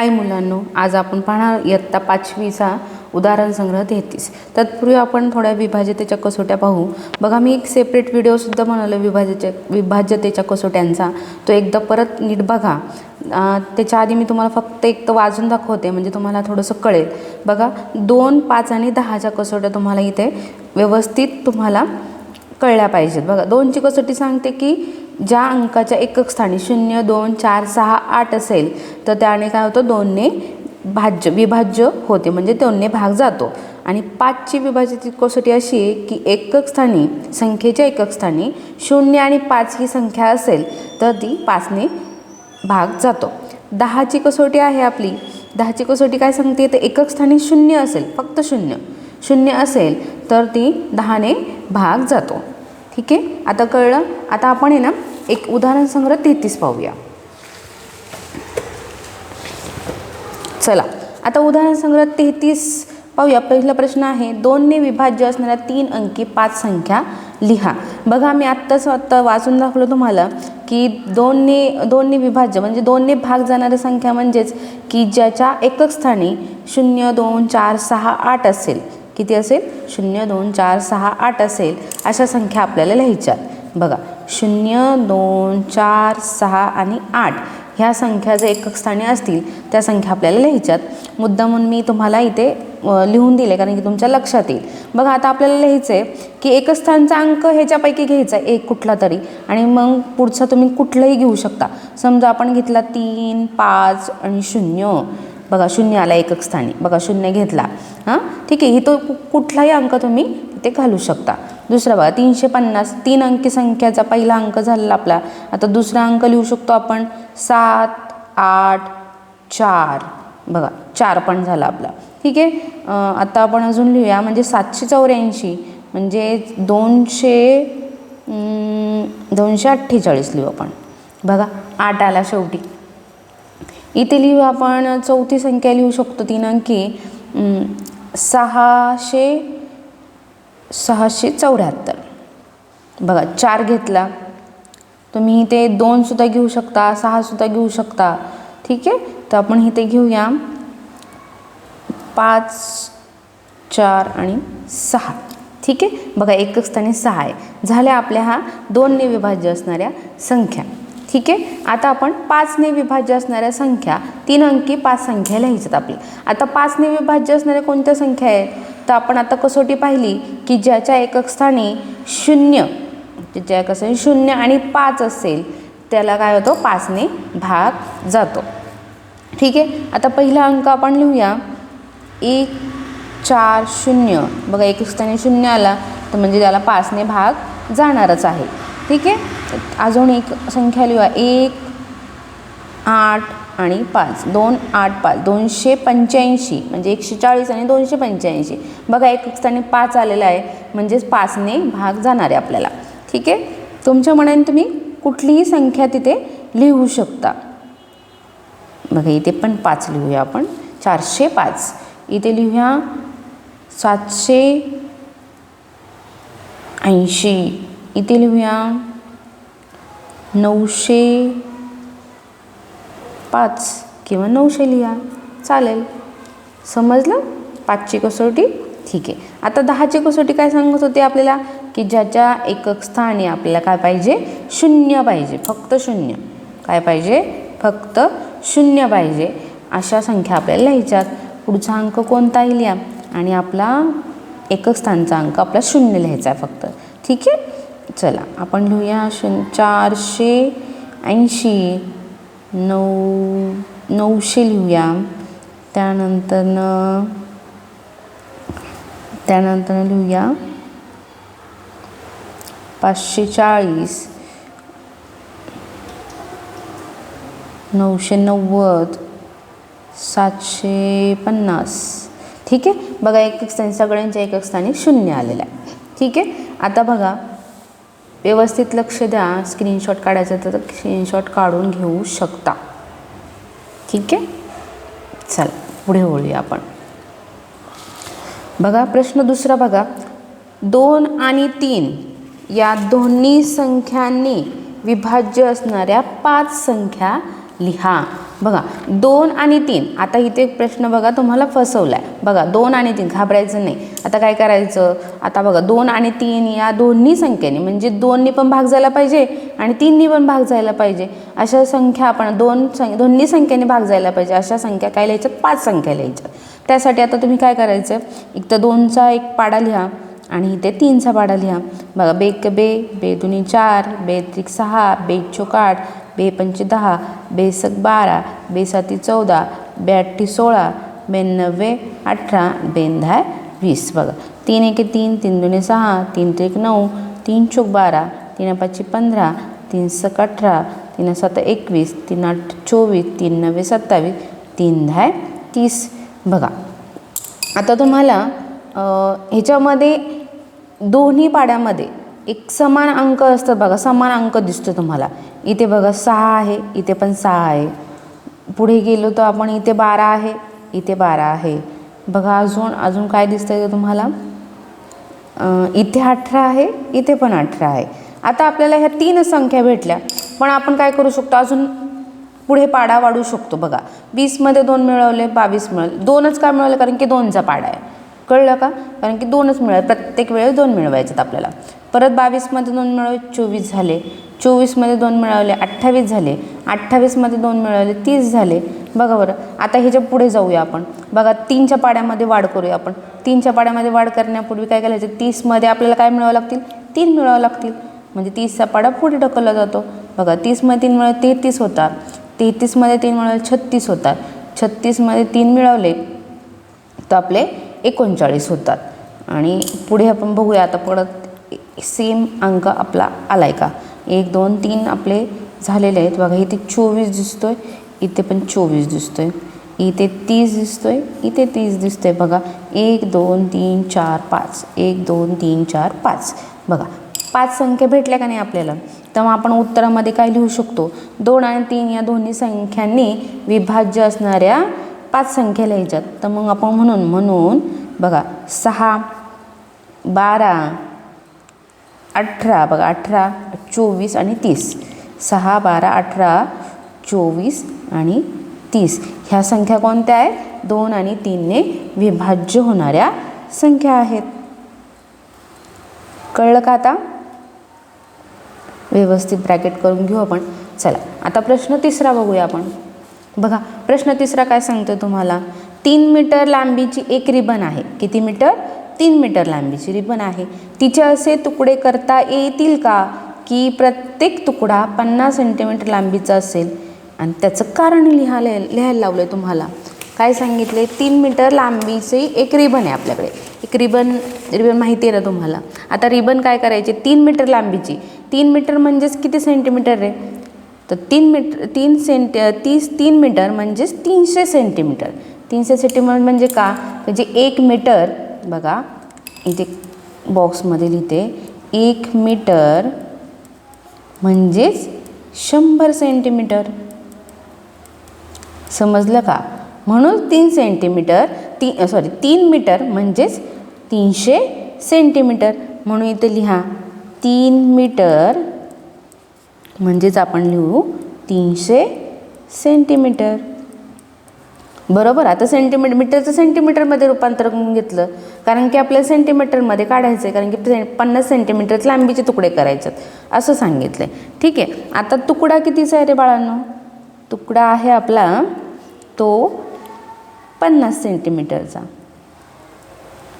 हाय मुलांनो आज आपण पाहणार इयत्ता पाचवीचा उदाहरण संग्रह तेहतीस. तत्पूर्वी आपण थोड्या विभाज्यतेच्या कसोट्या पाहू. बघा मी एक सेपरेट व्हिडिओसुद्धा बनवलं विभाज्याच्या विभाज्यतेच्या कसोट्यांचा. तो एकदा परत नीट बघा. त्याच्या आधी मी तुम्हाला फक्त एक तर वाजून दाखवते म्हणजे तुम्हाला थोडंसं कळेल. बघा दोन पाच आणि दहाच्या कसोट्या तुम्हाला इथे व्यवस्थित तुम्हाला कळल्या पाहिजेत. बघा दोनची कसोटी सांगते की ज्या अंकाच्या एकक स्थानी शून्य दोन चार सहा आठ असेल तर त्याने काय होतं? दोनने भाज्य विभाज्य होते. म्हणजे दोनने भाग जातो. आणि पाचची विभाजित कसोटी अशी आहे की एकक स्थानी संख्येच्या एकक स्थानी शून्य आणि पाच ही संख्या असेल तर ती पाचने भाग जातो. दहाची कसोटी आहे आपली. दहाची कसोटी काय सांगते? तर एकक स्थानी शून्य असेल फक्त शून्य. शून्य असेल तर ती दहाने भाग जातो. ठीक आहे? आता कळलं? आता आपण आहे ना एक उदाहरण संग्रह तेहतीस पाहूया. चला आता उदाहरण संग्रह तेहतीस पाहूया. पहिला प्रश्न आहे दोनने विभाज्य असणाऱ्या तीन अंकी पाच संख्या लिहा. बघा मी आत्ताच आत्ता वाचून दाखवलं तुम्हाला की दोनने दोनने विभाज्य म्हणजे दोनने भाग जाणाऱ्या संख्या म्हणजेच की ज्याच्या एकक स्थानी शून्य दोन चार सहा आठ असेल. किती असेल? शून्य दोन चार सहा आठ असेल. अशा संख्या आपल्याला लिहायच्यात बघा शून्य दोन चार सहा आणि आठ ह्या संख्या जे एकक स्थानी असतील त्या संख्या आपल्याला लिहायच्यात. मुद्दा म्हणून मी तुम्हाला इथे लिहून दिले कारण की तुमच्या लक्षात येईल. बघा आता आपल्याला लिहायचं आहे की एकच स्थानचा अंक ह्याच्यापैकी घ्यायचा आहे एक कुठला तरी. आणि मग पुढचा तुम्ही कुठलाही घेऊ शकता. समजा आपण घेतला तीन पाच आणि शून्य. बघा शून्य आला एकक स्थानी. बघा शून्य घेतला. हां? ठीक आहे ही तो कुठलाही अंक तुम्ही तिथे घालू शकता. दुसरा बघा तीनशे पन्नास तीन अंकी संख्याचा पहिला अंक झालेला आपला. आता दुसरा अंक लिहू शकतो आपण. सात आठ चार. बघा चार पण झाला आपला. ठीक आहे? आता आपण अजून लिहूया. म्हणजे सातशे चौऱ्याऐंशी. म्हणजे दोनशे दोनशे अठ्ठेचाळीस लिहू आपण. बघा आठ आला शेवटी. इथे लिहू आपण चौथी संख्या लिहू शकतो तीन अंकी. सहाशे सहाशे चौऱ्याहत्तर. बघा चार घेतला. तुम्ही इथे दोनसुद्धा घेऊ शकता सहासुद्धा घेऊ शकता. ठीक आहे? तर आपण इथे घेऊया. पाच चार आणि सहा. ठीक आहे? बघा एकच स्थानी सहा आहे. झाल्या आपल्या हा दोनने विभाज्य असणाऱ्या संख्या. ठीक आहे? आता आपण पाचने विभाज्य असणाऱ्या संख्या तीन अंकी पाच संख्या लिहायच्यात आपली. आता पाचने विभाज्य असणाऱ्या कोणत्या संख्या आहेत? तर आपण आता कसोटी पाहिली की ज्याच्या एकक स्थानी शून्य ज्याच्या एकक स्थानी शून्य आणि पाच असेल त्याला काय होतो? पाचने भाग जातो. ठीक आहे? आता पहिला अंक आपण लिहूया. एक चार शून्य. बघा एक स्थानी शून्य आला तर म्हणजे त्याला पाचने भाग जाणारच आहे. ठीक आहे? अजून एक संख्या लिहूया. एक आठ आणि पाच. दोन आठ पाच. दोनशे पंच्याऐंशी. म्हणजे एकशे चाळीस आणि दोनशे पंच्याऐंशी. बघा एक स्थानी पाच आलेला आहे. म्हणजेच पाचने भाग जाणार आहे आपल्याला. ठीक आहे? तुमच्या मनाने तुम्ही कुठलीही संख्या तिथे लिहू शकता. बघा इथे पण पाच लिहूया आपण. चारशे पाच. इथे लिहूया सातशे ऐंशी. इथे लिहूया. नऊशे पाच किंवा नऊशे लिहा. चालेल. समजलं? पाचची कसोटी? ठीक आहे. आता दहाची कसोटी काय सांगत होते आपल्याला? की ज्याच्या एकक स्थानी आपल्याला काय पाहिजे? शून्य पाहिजे. फक्त शून्य. काय पाहिजे? फक्त शून्य पाहिजे. अशा संख्या आपल्याला लिहायच्यात. पुढचा अंक कोणताही लिहा. आणि आपला एकक स्थानचा अंक आपला शून्य लिहायचा आहे फक्त. ठीक आहे? चला आपण लिहूया शून्य चारशे ऐंशी नऊ नऊशे लिहूया. त्यानंतरनं त्यानंतर लिहूया. पाचशे चाळीस नऊशे नव्वद सातशे पन्नास. ठीक आहे? बघा एक एक स्थानी सगळ्यांच्या एकक स्थानी शून्य आलेलं आहे. ठीक आहे? आता बघा व्यवस्थित लक्ष द्या स्क्रीनशॉट काढायचं तर स्क्रीनशॉट काढून घेऊ शकता. ठीक आहे? चला पुढे वळूया आपण. बघा प्रश्न दुसरा बघा. दोन आणि तीन या दोन्ही संख्यांनी विभाज्य असणाऱ्या पाच संख्या लिहा. बघा दोन आणि तीन. आता इथे एक प्रश्न बघा तुम्हाला फसवला आहे बघा दोन आणि तीन घाबरायचं नाही. आता काय करायचं? आता बघा दोन आणि तीन या दोन्ही संख्येने म्हणजे दोननी पण भाग झाला पाहिजे आणि तीननी पण भाग जायला पाहिजे. अशा संख्या आपण दोन सं दोन्ही संख्येने भाग जायला पाहिजे. अशा संख्या काय लिहायच्यात? पाच संख्या लिहायच्यात. त्यासाठी आता तुम्ही काय करायचं? एक तर दोनचा एक पाडा लिहा आणि इथे तीनचा पाडा लिहा. बघा बेक बे बे दुनी चार बे त्रिक सहा बे चोकाट बेपंच दहा बेसक बारा बेसाती चौदा ब्याठी सोळा बे अठरा बेंधाय वीस. बघा तीन एके तीन तीन दोन्ही सहा तीन ते एक नऊ तीन चोक बारा तीन पाचशे पंधरा तीन सक अठरा तीन सात एकवीस तीन आठ चोवीस तीन नव्वे सत्तावीस तीन दहा तीस. बघा आता तुम्हाला ह्याच्यामध्ये दोन्ही पाड्यामध्ये एक समान अंक असतात बघा समान अंक दिसतो तुम्हाला. इथे बघा सहा आहे इथे पण सहा आहे. पुढे गेलो तर आपण इथे बारा आहे इथे बारा आहे. बघा अजून अजून काय दिसतं ते तुम्हाला? इथे अठरा आहे इथे पण अठरा आहे. आता आपल्याला ह्या तीन संख्या भेटल्या पण आपण काय करू शकतो? अजून पुढे पाडा वाढू शकतो बघा. वीसमध्ये दोन मिळवले बावीस मिळवले. दोनच का मिळवले? कारण की दोनचा पाडा आहे. कळलं का? कारण की दोनच मिळाले. प्रत्येक वेळेस दोन मिळवायचे आपल्याला. परत बावीसमध्ये दोन मिळवले चोवीस झाले. चोवीसमध्ये दोन मिळवले अठ्ठावीस झाले. अठ्ठावीसमध्ये दोन मिळवले तीस झाले. बघा बरं आता ह्याच्या पुढे जाऊया आपण. बघा तीनच्या पाड्यामध्ये वाढ करूया आपण. तीनच्या पाड्यामध्ये वाढ करण्यापूर्वी काय करायचं? तीसमध्ये आपल्याला काय मिळावं लागतील? तीन मिळावं लागतील. म्हणजे तीसचा पाडा पुढे ढकलला जातो. बघा तीसमध्ये तीन मिळवले तेहतीस होतात तेहतीसमध्ये तीन मिळवले छत्तीस होतात छत्तीसमध्ये तीन मिळवले तर आपले एकोणचाळीस होतात. आणि पुढे आपण बघूया आता परत सेम अंक आपला आला आहे का? एक दोन तीन आपले झालेले आहेत. बघा इथे चोवीस दिसतोय इथे पण चोवीस दिसतोय. इथे तीस दिसतोय इथे तीस दिसतोय. बघा एक दोन तीन चार पाच. एक दोन तीन चार पाच. बघा पाच संख्या भेटल्या का नाही आपल्याला? तेव्हा आपण उत्तरामध्ये काय लिहू शकतो? दोन आणि तीन या दोन्ही संख्यांनी विभाज्य असणाऱ्या पाच संख्या लिहायच्यात. तर मग आपण म्हणून म्हणून बघा सहा बारा अठरा बघा अठरा चोवीस आणि तीस. सहा बारा अठरा चोवीस आणि तीस. ह्या संख्या कोणत्या आहेत? दोन आणि तीनने विभाज्य होणाऱ्या संख्या आहेत. कळलं का आता? व्यवस्थित ब्रॅकेट करून घेऊ आपण. चला आता प्रश्न तिसरा बघूया आपण. बघा प्रश्न तिसरा काय सांगतो तुम्हाला? तीन मीटर लांबीची एक रिबन आहे. किती मीटर? तीन मीटर लांबीची रिबन आहे. तिचे असे तुकडे करता येतील का? की प्रत्येक तुकडा पन्नास सेंटीमीटर लांबीचा असेल. आणि त्याचं कारण लिहायला लिहायला लावलं आहे तुम्हाला. काय सांगितले? तीन मीटर लांबीची एक रिबन आहे आपल्याकडे. एक रिबन रिबन माहिती आहे ना तुम्हाला? आता रिबन काय करायची? तीन मीटर लांबीची. तीन मीटर म्हणजेच किती सेंटीमीटर रे? तर तीन मीटर तीन सेंटी तीस तीन मीटर म्हणजेच तीनशे सेंटीमीटर तीनशे सेंटीमीटर म्हणजे का? म्हणजे एक मीटर बघा इथे बॉक्समध्ये लिहिते एक मीटर म्हणजेच शंभर सेंटीमीटर समजलं का? म्हणून तीन सेंटीमीटर ती सॉरी तीन मीटर म्हणजेच तीनशे सेंटीमीटर म्हणून इथे लिहा तीन मीटर म्हणजेच आपण लिहू तीनशे सेंटीमीटर बरोबर आता सेंटीमीटर मीटरचं सेंटीमीटरमध्ये रूपांतर करून घेतलं. कारण की आपल्याला सेंटीमीटरमध्ये काढायचं आहे कारण की से पन्नास सेंटीमीटर लांबीचे तुकडे करायचे असं सांगितलं आहे ठीक आहे आता तुकडा कितीचा आहे रे बाळांनो? तुकडा आहे आपला तो पन्नास सेंटीमीटरचा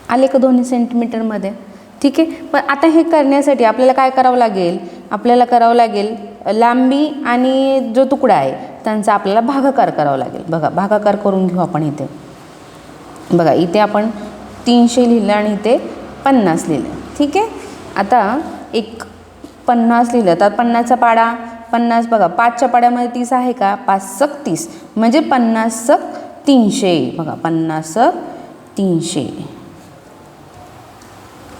आले का दोन्ही सेंटीमीटरमध्ये ठीक आहे पण आता हे करण्यासाठी आपल्याला काय करावं लागेल? आपल्याला करावं लागेल लांबी आणि जो तुकडा आहे त्यांचा आपल्याला भागाकार करावा लागेल. बघा भागाकार करून घेऊ आपण इथे. बघा इथे आपण तीनशे लिहिलं आणि इथे पन्नास लिहिलं. ठीक आहे? आता एक पन्नास लिहिलं तर पन्नासचा पाडा. पन्नास बघा पाचच्या पाड्यामध्ये तीस आहे का? पाच सक तीस. म्हणजे पन्नास सक तीनशे. बघा पन्नास सक तीनशे.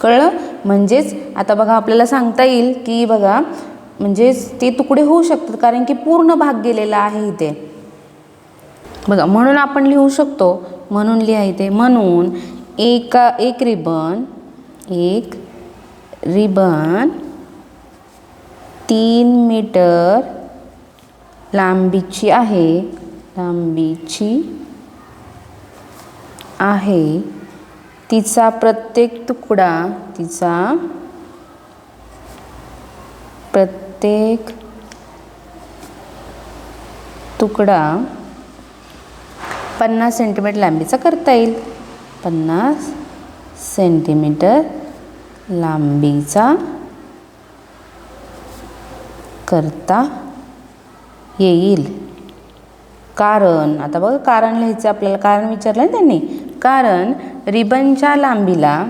कळलं? म्हणजेच आता बघा आपल्याला सांगता येईल की बघा म्हणजेच ते तुकडे होऊ शकतात कारण की पूर्ण भाग गेलेला आहे इथे. बघा म्हणून आपण लिहू शकतो म्हणून लिहा इथे म्हणून एका एक रिबन एक रिबन तीन मीटर लांबीची आहे लांबीची आहे. तिचा प्रत्येक तुकडा तिचा प्रत्येक तुकडा पन्नास सेंटीमीटर लांबीचा करता येईल. पन्नास सेंटीमीटर लांबीचा करता येईल. कारण आता बघा कारण लिहायचं आपल्याला. कारण विचारलं ना त्यांनी. कारण रिबनच्या लांबीला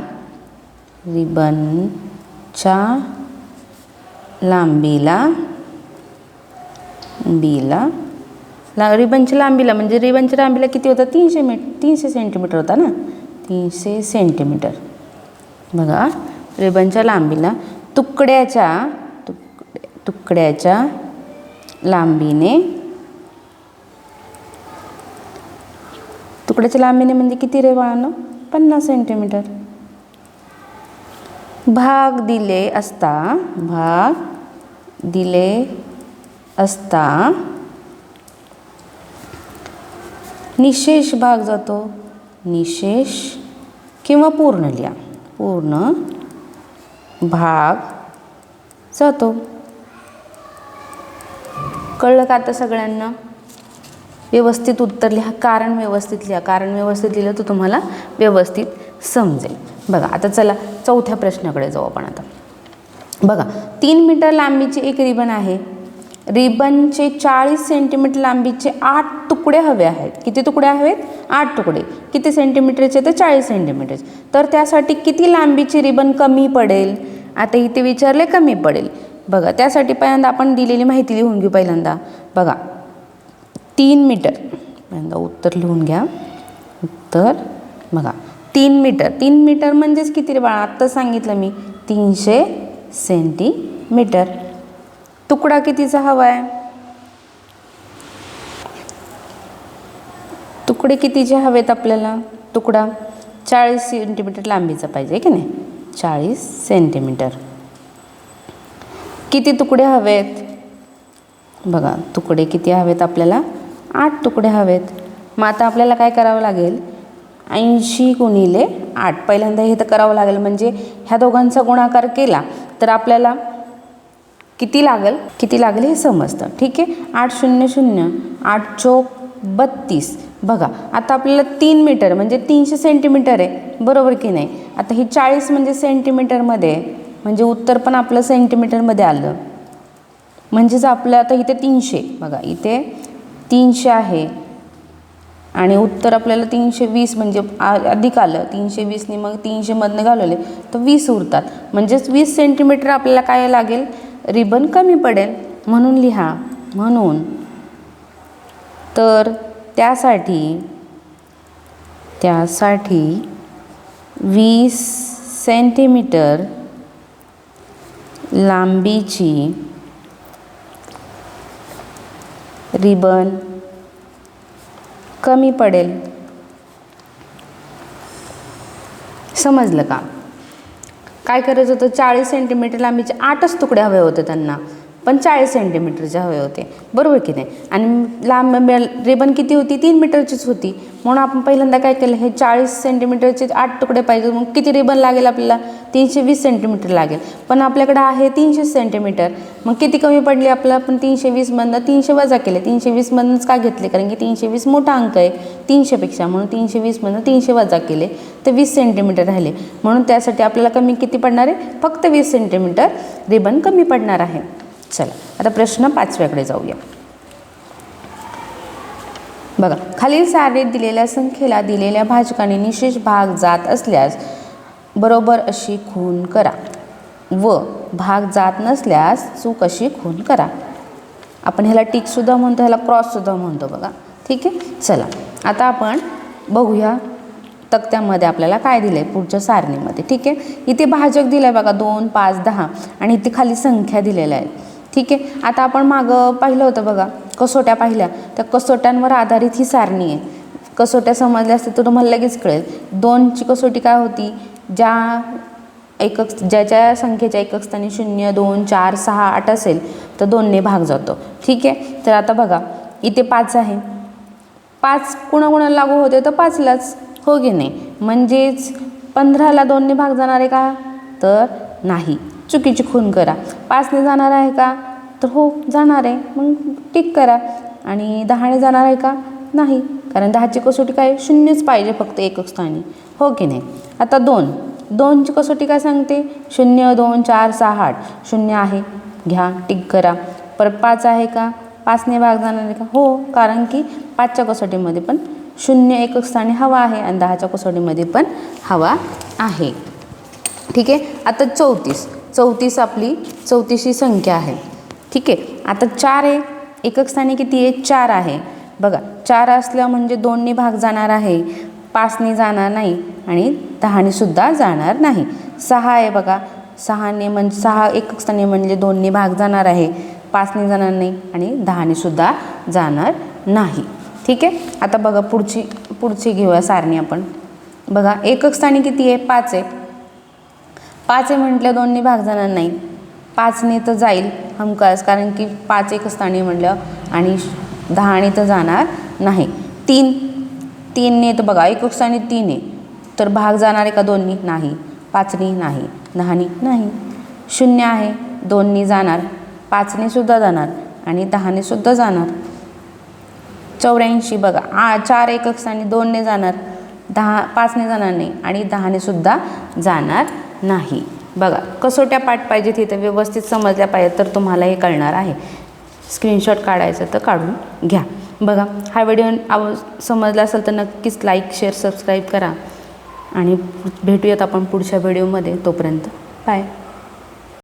रिबनच्या लांबीला बीला. ला रिबनच्या लांबीला म्हणजे रिबनच्या लांबीला किती होता? तीनशे मी तीनशे सेंटीमीटर होता ना? तीनशे सेंटीमीटर. बघा रिबनच्या लांबीला तुकड्याच्या तुकडे तुकड्याच्या लांबीने तुकड्याच्या लांबीने म्हणजे किती रे बाळांनो? पन्नास सेंटीमीटर. भाग दिले असता भाग दिले असता निशेष भाग जातो. निशेष किंवा पूर्ण लिहा. पूर्ण भाग जातो. कळलं का आता सगळ्यांना? व्यवस्थित उत्तर लिहा. कारण व्यवस्थित लिहा. कारण व्यवस्थित लिहिलं तर तुम्हाला व्यवस्थित समजेल. बघा आता चला चौथ्या प्रश्नाकडे जाऊ आपण आता. बघा तीन मीटर लांबीची एक रिबन आहे. रिबनचे चाळीस सेंटीमीटर लांबीचे आठ तुकडे हवे आहेत. किती तुकडे हवेत? आठ तुकडे. किती सेंटीमीटरचे? तर चाळीस सेंटीमीटरचे. तर त्यासाठी किती लांबीची रिबन कमी पडेल? आता इथे विचारले कमी पडेल. बघा त्यासाठी पहिल्यांदा आपण दिलेली माहिती लिहून घेऊ पहिल्यांदा. बघा तीन मीटर. पहिल्यांदा उत्तर लिहून घ्या. उत्तर बघा तीन मीटर. तीन मीटर म्हणजेच किती रे बाळा? आत्ता सांगितलं मी. तीनशे सेंटीमीटर. तुकडा कितीचा हवा आहे तुकडे कितीचे हवेत आपल्याला? तुकडा चाळीस सेंटीमीटर लांबीचा पाहिजे की नाही? चाळीस सेंटीमीटर. किती तुकडे हवेत? बघा तुकडे किती हवेत आपल्याला? आठ तुकडे हवेत. मग आता आपल्याला काय करावं लागेल? ऐंशी गुणिले आठ. पहिल्यांदा हे तर करावं लागेल. म्हणजे ह्या दोघांचा गुणाकार केला तर आपल्याला किती लागेल? किती लागेल हे समजतं. ठीक आहे? आठ शून्य शून्य आठ चोक बत्तीस. बघा आता आपल्याला तीन मीटर म्हणजे तीनशे सेंटीमीटर आहे. बरोबर की नाही? आता ही चाळीस म्हणजे सेंटीमीटरमध्ये आहे. म्हणजे उत्तर पण आपलं सेंटीमीटरमध्ये आलं. म्हणजेच आपलं आता इथे तीनशे. बघा इथे तीनशे आहे. आणि उत्तर आपल्याला तीनशे वीस म्हणजे आ- अधिक आलं. तीनशे वीसने मग तीनशेमधनं घालवले. तर वीस उरतात. म्हणजेच वीस सेंटीमीटर आपल्याला काय लागेल? रिबन कमी पडेल. म्हणून लिहा. म्हणून. तर त्यासाठी त्यासाठी वीस सेंटीमीटर लांबीची रिबन कमी पडेल. समजलं का? काय करायचं होतं? चाळीस सेंटीमीटर लांबीचे आठच तुकडे हवे होते त्यांना. पण चाळीस सेंटीमीटरचे हवे होते. बरोबर की नाही? आणि लांब रिबन किती होती? तीन मीटरचीच होती. म्हणून आपण पहिल्यांदा काय केलं? हे चाळीस सेंटीमीटरचे आठ तुकडे पाहिजे मग किती रिबन लागेल आपल्याला? तीनशे वीस सेंटीमीटर लागेल. पण आपल्याकडे आहे तीनशे सेंटीमीटर. मग किती कमी पडली आपल्याला? आपण तीनशे वीसमधनं तीनशे वजा केले. तीनशे वीसमधनंच का घेतले? कारण की तीनशे वीस मोठा अंक आहे. तीनशेपेक्षा म्हणून तीनशे वीसमधनं तीनशे वजा केले. तर वीस सेंटीमीटर राहिले. म्हणून त्यासाठी आपल्याला कमी किती पडणार आहे? फक्त वीस सेंटीमीटर रिबन कमी पडणार आहे. चला आता प्रश्न पाचव्याकडे जाऊया. बघा खालील सारणीत दिलेल्या संख्येला दिलेल्या भाजकाने निशेष भाग जात असल्यास बरोबर अशी खून करा. व भाग जात नसल्यास चूक अशी खून करा. आपण ह्याला टिकसुद्धा म्हणतो ह्याला क्रॉससुद्धा म्हणतो बघा. ठीक आहे? चला आता आपण बघूया तक्त्यामध्ये आपल्याला काय दिलं आहे पुढच्या सारणीमध्ये. ठीक आहे? इथे भाजक दिलं आहे बघा दोन पाच दहा आणि इथे खाली संख्या दिलेल्या आहेत. ठीक आहे. आता आपण मागं पाहिलं होतं बघा कसोट्या पाहिल्या. त्या कसोट्यांवर आधारित ही सारणी आहे. कसोट्या समजल्या असते तर तुम्हाला लगेच कळेल. दोनची कसोटी काय होती? ज्या एकक ज्याच्या संख्येच्या एकक स्थानी शून्य दोन चार सहा आठ असेल तर दोनने भाग जातो. ठीक आहे? तर आता बघा इथे पाच आहे. पाच कुणाकुणाला लागू होते? तर पाचलाच. हो की नाही? म्हणजेच पंधराला दोनने भाग जाणार आहे का? तर नाही. चुकीची खून करा. पाचने जाणार आहे का? तर हो जाणार आहे. मग टिक करा. आणि दहाने जाणार आहे का? नाही. कारण दहाची कसोटी काय? शून्यच पाहिजे फक्त एकक स्थानी. हो की नाही? आता दोन. दोनची कसोटी काय सांगते? शून्य दोन चार सहा आठ. शून्य आहे. घ्या टिक करा. परत पाच आहे का? पाचने भाग जाणार आहे का? हो कारण की पाचच्या कसोटीमध्ये पण शून्य एकक स्थानी हवा आहे आणि दहाच्या कसोटीमध्ये पण हवा आहे. ठीक आहे? आता चौतीस. चौतीस आपली चौतीसशी संख्या आहे. ठीक? आहे आता चार आहे. एकक स्थानी किती आहे? चार आहे. बघा चार असल्या म्हणजे दोनने भाग जाणार आहे. पाचने जाणार नाही आणि दहानेसुद्धा जाणार नाही. सहा आहे बघा. सहाने म्हणजे सहा एकक स्थानी म्हणजे दोनने भाग जाणार आहे. पाचने जाणार नाही आणि दहानेसुद्धा जाणार नाही. ठीक? आहे आता बघा पुढची पुढची घेऊया सारणी आपण. बघा एकक स्थानी किती आहे? पाच आहे. पाच आहे म्हटलं दोन्ही भाग जाणार नाही पाचने तर जाईल हमखास कारण की पाच एक स्थानी म्हटलं आणि दहाने तर जाणार नाही. तीन तीनने तर बघा एक स्थानी तीन आहे तर भाग जाणार आहे का दोन्ही? नाही. पाचनी नाही. दहाने नाही. शून्य आहे. दोन्ही जाणार. पाचने सुद्धा जाणार आणि दहाने सुद्धा जाणार. चौऱ्याऐंशी बघा. आ चार एकक स्थानी दोनने जाणार. दहा पाचने जाणार नाही आणि दहाने सुद्धा जाणार नाही. बघा कसोट्या पाठ पाहिजेत तिथं व्यवस्थित समजल्या पाहिजे तर तुम्हाला हे कळणार आहे. स्क्रीनशॉट काढायचं तर काढून घ्या. बघा हा व्हिडिओ आव समजला असेल तर नक्कीच लाईक शेअर सबस्क्राईब करा. आणि भेटूयात आपण पुढच्या व्हिडिओमध्ये तोपर्यंत बाय